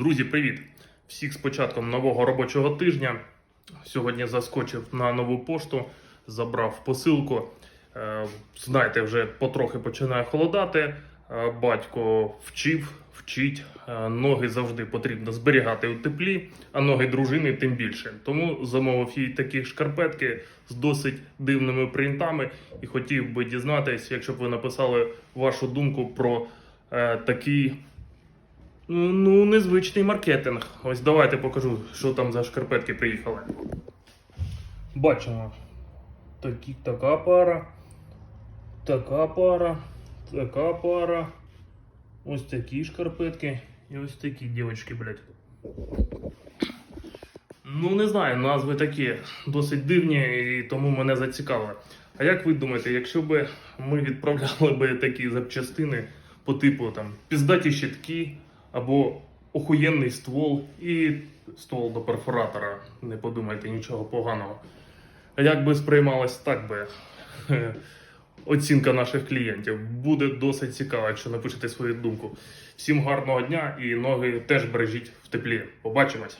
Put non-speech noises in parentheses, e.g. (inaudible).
Друзі, привіт! Всіх з початком нового робочого тижня. Сьогодні заскочив на нову пошту, забрав посилку. Е, Знаєте, вже потрохи починає холодати. Е, Батько вчив, вчить. Е, Ноги завжди потрібно зберігати у теплі, а ноги дружини тим більше. Тому замовив їй такі шкарпетки з досить дивними принтами і хотів би дізнатися, якщо б ви написали вашу думку про такий Ну, незвичний маркетинг. Ось давайте покажу, що там за шкарпетки приїхали. Бачимо. Такі, така пара. Така пара. Така пара. Ось такі шкарпетки. І ось такі дівчатки, блядь. Ну, не знаю, назви такі досить дивні і тому мене зацікавили. А як ви думаєте, якщо б ми відправляли би такі запчастини по типу там піздаті щитки або охуєнний ствол і ствол до перфоратора, не подумайте нічого поганого. Як би сприймалось так би (laughs) оцінка наших клієнтів? Буде досить цікаво, якщо напишете свою думку. Всім гарного дня і ноги теж бережіть в теплі. Побачимось!